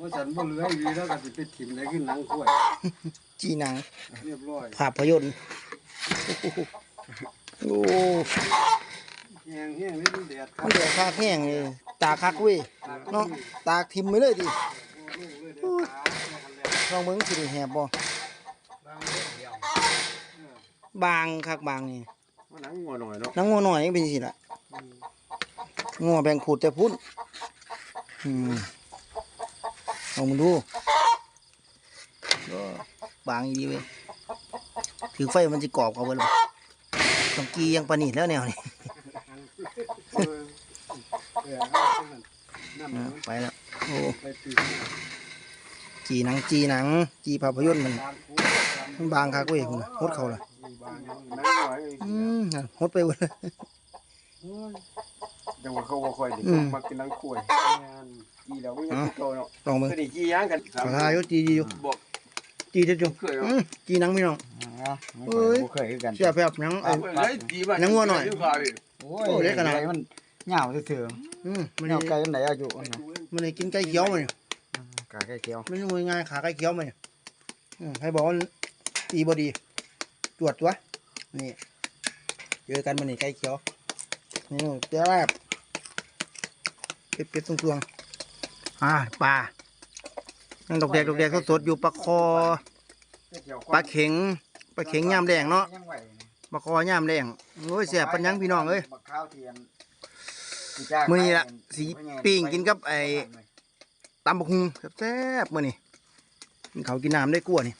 ว่าฉันบ่เหลืออีกแล้วก็สิไปถิ่มได้ขึ้นหนังกล้วย จีหนังเรียบร้อยภาพยนตร์โอ้แห้งแห้งนี่มันแดดครัมับนเดือดคักแห้งเลยตาคักเว้ยเนาะตากทิมไปเลยดิโอ้ลูกเลยเดี๋ยวขาแห้งแล้วลองเบิ่งสิได้แหบบ่บางเรื่องเดียวบางคักบางนี่มันหนังงัวหน่อยเนาะนังงัวหน่อยนี่เป็นสิล่ะงัวแบ่งขูดแต่พุ่นอืม ลองมาดูก็บางดีเว้ยถือไฟมันจะกรอบเขาเบิ่ล่ะต้องกียังปานนีดแล้วแนวนี้ไปแล้วโอ้จีหนังจีหนังจีภาพยนตร์มันมันบางคักเว้ยคุณน่ะหดเขาล่ะบางหนังหน่อยอืมน่ะหดเว้ย จังหวะเขาบ่ค่อยได้อืมมากินหนังกล้วยงานกี่แล้วมันยังโตเนาะลองเบิ่งก็ได้กี่อย่างกันขอทายอยู่จีดีอยู่บอกจีเด็ดอยู่เคยเอาอืมจีหนังพี่น้องเอ้ยบ่เคยคือกันเสียแบบหนังไอ้ เอ้ยจีบ้านังงัวหน่อย โอ้โอ้เล็กขนาด ไก่มันเหงาซื่ออืมๆมันเหงานี่ไก่มันไหนอายุมันน่ะมันนี่กินไก่เขียวมันนี่กาไก่เกียวมันง่ายๆขาไก่เขียวมันนี่อืมให้บอกว่าตีบดีตรวจตัวนี่เจอกันมันนี่ไก่เขียวนี่เจ้าแบบ เป็ดเป็ดตรงๆอ่าปลายังดอกแดกดอกแดกสดๆอยู่ปลาคอปลาเข็งปลาเข็งย่ามแดงเนาะยังไหวปลาคอย่ามแดงโอ้ยเสียบปัญญังพี่น้องเอ้ยบักข้าวเทียนมื้อนี้ล่ะสิปิ้งกินกับไอ้ตำบักหุงแซ่บๆมื้อนี้กินเขาวกินน้ำได้กลัวนี่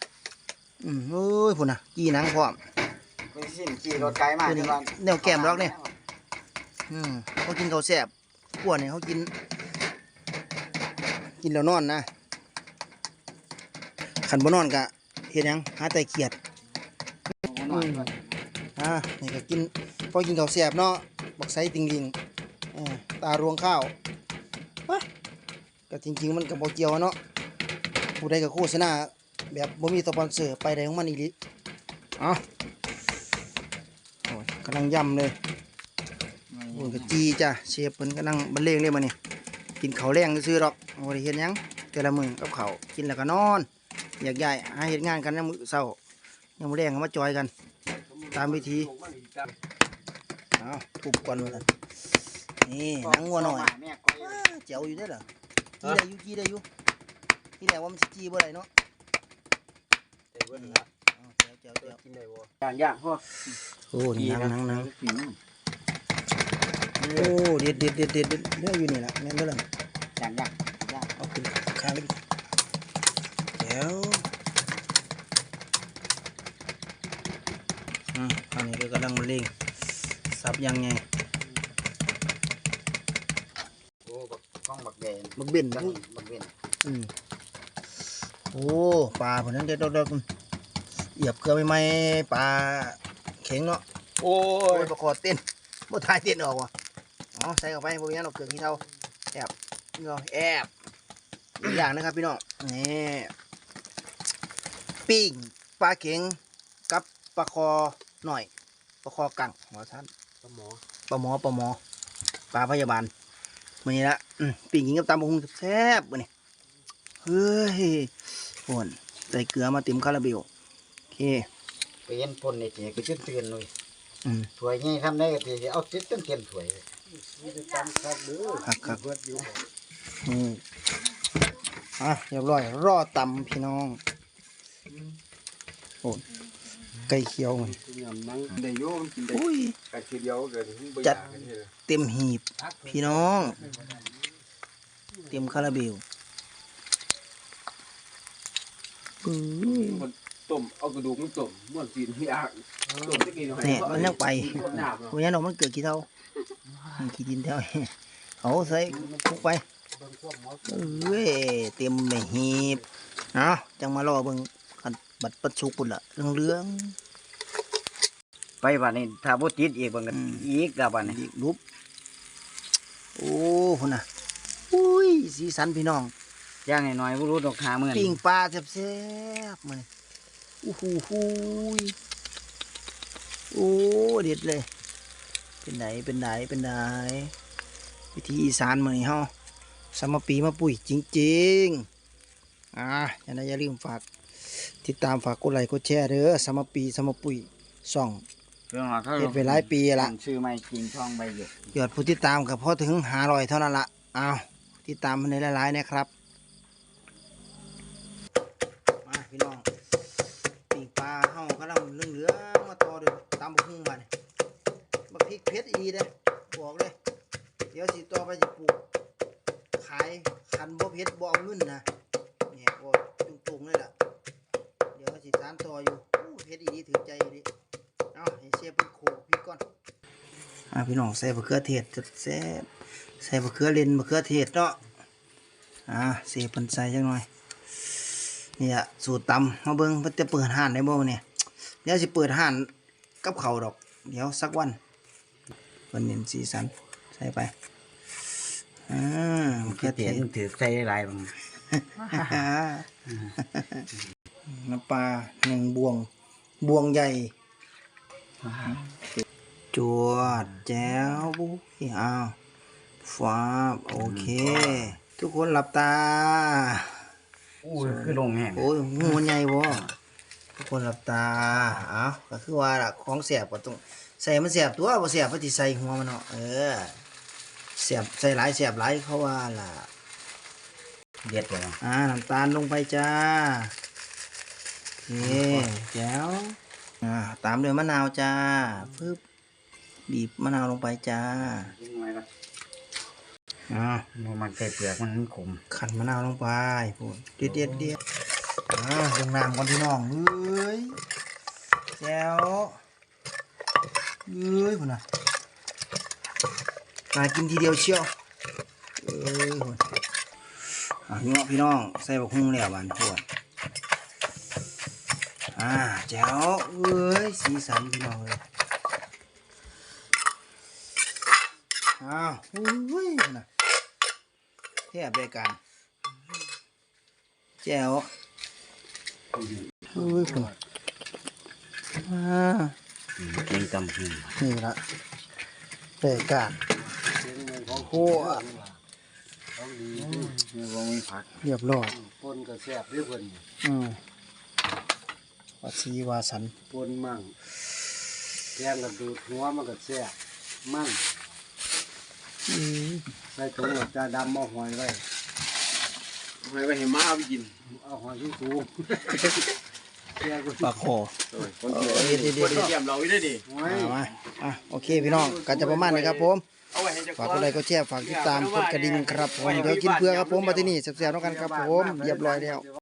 อืมเอ้ยพุ่นน่ะกี่หนังพร้อมไปสิ้นขี่รถไกลมาตัวนี้ที่ว่าแนวแก้มล็อกนี่อืมเขากินเขาวแซ่บ กลัวนี่ยเขากิน กินแล้วนอนนะขันบ่นอนกะเฮ็ดหยังหาแต่เขียดอ่านี่ก็กินพอกินข้าวแซ่บเนาะบักไซติงลิงอ่าตารวงข้าวก็จริงๆมันก็บ่เกียวเนาะผู้ใดก็โฆษณาแบบบ่มีสปอนเซอร์ไปได้ของมันอีลีเอ้าโอ้ยกำลังย่ำเลย โอ้ยก็จีจ้ะเชฟเพิ่นกำลังบรรเลงเลยมานี่กินข้าวแรงซื่อๆดอกบ่ได้เฮ็ดหยังแต่ละมื้อกับข้าวกินแล้วก็นอน อยากย้ายหาเฮ็ดงานกันยามมื้อเช้ายามมื้อแรงก็มาจอยกัน ตามวิธีเอาทุบก่อนว่าซั่นนี่หนังงัวหน่อยแม่ก้อยว้าเจ๋วอยู่ได้อเหรอจีได้อยู่จีได้อยู่ที่แรกว่ามันสิจีบ่ได้เนาะเอาเจ๋วเจ๋วเจ๋วย่างย่างพ่อโอ้นี่หนังหนังหนัง โอ้เด็ดเด็ดเด็ดเด็ดเด็ดเด้ออยู่นี่ล่ะแม่นเด้อล่ะอย่างอย่างเอาขึ้นข้างเลยเจ๋วอืมอันนี้ก็กำลังมาเล่งสับยังไงโอ้บักข้องบักแดงบักเบ็นบักผู้บักเว้นอืมโอ้ปลาผนนั้นเด็ดดอกๆเหยียบเกลือไม่ไหมปลาเข็งเนาะโอ้โอ้ยยประคอเต้นบ่ทายเต้นออกว่ะ อ๋อใส่เข้าไปบ่มีหยังดอกเกลือขี้เท่าแอบเนาะแอบอีกอย่างนะครับพี่น้องนี่ปิ้งปลาเข็งกับปลาคอหน่อยปลาคอกังหัวท่านหมอปลาหมอปลาหมอปลาพยาบาลมื้อนี้ละอืมปิ้งกินกับตำบักหุ่งแซ่บๆมื้อนี้เฮ้ยโอนใส่เกลือมาเต็มคาราเบลโอเคไปเห็นปนนี่สิก็ชื่นตื่นเลยอืมถ้วยนี้ทำได้ก็สิเอาติดเต็มเต็มถ้วยเลยนี่จะจำ ครับเด้อครับครับเบิดอยู่อืมอะเรียบร้อยรอตำพี่น้องโอ้ยไก่เขียวมันยำนังได้โยมกินได้อุ้ยกะทีเดียวเกินบ่จัอยาดกกันเด้อเต็มหีบพี่น้อง เต็มคาราเบลปื้อมัน ต้มเอากระดูกมันต้มม่วนตีนยากต้มตะกี้หน่อยเนี่ยมันยังไปต้มน้ำเนาะวันนี้เรามันเกิดกี่เท่ามันกี่ดินเท่าเอาใส่พุกไปเอ้ยเต็มไม่หีบเอาจังมารอเบิ่งคันบัดปัดชุกปุ่นละเรื่องไปบัดนี้ถ้าบ่ติดอีกบัดก็อืมอีกแล้วบัดนี้ๆอีกรูปโอ้พุ่นน่ะอุ้ยสีสันพี่น้องย่างน้อยๆบ่รู้ดอกหามื้อปิ้นี้งปลาแซ่บๆมัน อู้หูหูยโอ้เด็ดเลย เป็นไหนเป็นไหนเป็นไหนวิธีอีสานมือนี่เฮาสมปีมาปุ๋ยจริงอ่าอย่าได้อย่าลืมฝากติดตามฝากกดไลค์กดแชร์เด้อสมปีสมปุยส่องเรื่องว่าเขาเฮ็ดไปหลายปีละชื่อไม่จริงช่องใบหยกยอดผู้ติดตามกับพอถึงหาร้อยเท่านั้นละเอาติดตามมันในหลายๆนะครับ มาพี่น้องปิ่งปลาเฮากำลังเรื่องเหลืองๆมาต่อด้วยตามบุกหุ่งมาเนี่ยบักพริก เพชรอีเด้บอกเลย เดี๋ยวสิต่อไปจะปลูก ขายคันบ่เพชรบ่เอาเงินนะเนี่ยบ่ตรงๆเลยล่ะ เดี๋ยวสิสานต่ออยู่อู้เพชรอีนี่ถือใจอยู่ดิเอาให้เชฟเป็นโคพริกก่อนอ่าพี่น้องใส่มะเขือเทศจุดแซ่บใส่มะเขือเลนมะเขือเทศเนาะอ่าเสียปันใส่จังหน่อยนี่อะสูตรตำมาเบิ้งเพิ่นจะเปิดห้านได้บ่เนี่ยเดี๋ยวสิเปิดห้านกับเขาดอก เดี๋ยวสักวัน เพิ่นเน้นสีสันใส่ไปอ่ามะเขืคืออเทเตียศนถือใส่หลายบางน้ำปลาหนึ่งบวง บวงใหญ่จวดแจ๋วบุ้ยอ้าวฟ้าบโอเค ทุกคนหลับตาอู้ยคือลงแห้งโอ้ยงูมันใหญ่บ่ทุกคนหลับตาเอ้าวก็คือว่าล่ะของเสียบก็ต้อง ใส่มันเสียบตัวบ่เสียบก็สิใส่หัวมันเนาะเออเสียบใส่หลายเสียบหลายเขาว่าล่ะเด็ดเลยอ่าน้ำตาลลงไปจ้าโอเคแจ๋วอ่าตามด้วยมะนาวจ้าปึ๊บบีบมะนาวลงไปจ้าอ่ามันใส่เปลือกมันขมขันมะนาวลงไปพูดเด็ดเด็ดเด็ดอ่าลงน้ำก่อนพี่น้องเอ้ยแจ๋ว เอ้ยพุ่นน่ะมากินทีเดียวเชียวเอ้ยพุ่นอะพี่น้องพี่น้องใส่บักฮุ่งแล้วบานพวดอ่าแจ๋วเอ้ยสีสันพี่น้องเลยอ้าวเฮ้ยนน่ะแทบได้การแจ๋วเฮ้ยคุณอ่า เก่งกำหึ่งนี่ละได้การเสียงเงินของโอ้ของดีนี่บ่มีผักเรียบร้อยปนก็แซ่บเรียเพิ่นอืมวาซีวาสันปนมั่งแกงก็ดูดหัวมันก็แซ่บมั่งอืมใส่ถุงกับจาดำมาหอยไว้หอยไปเห็นมาเอาไปกินเอาหอยที่สูงแกงก็ ปลาคอคนเอเดียวอเดี๋ยวเดี๋ยวเดี๋ยวมเราไว้ได้ดิเอามาอะโอเคพี่น้องกันจะประมาณนี้ครับผมฝากกดไลค์กดแชร์ฝากติดตามกดกระดิ่งครับผมเดี๋ยวกินเพื่อครับผมมาที่นี่เสียบๆน้องกันครับผมเรียบร้อยแล้ว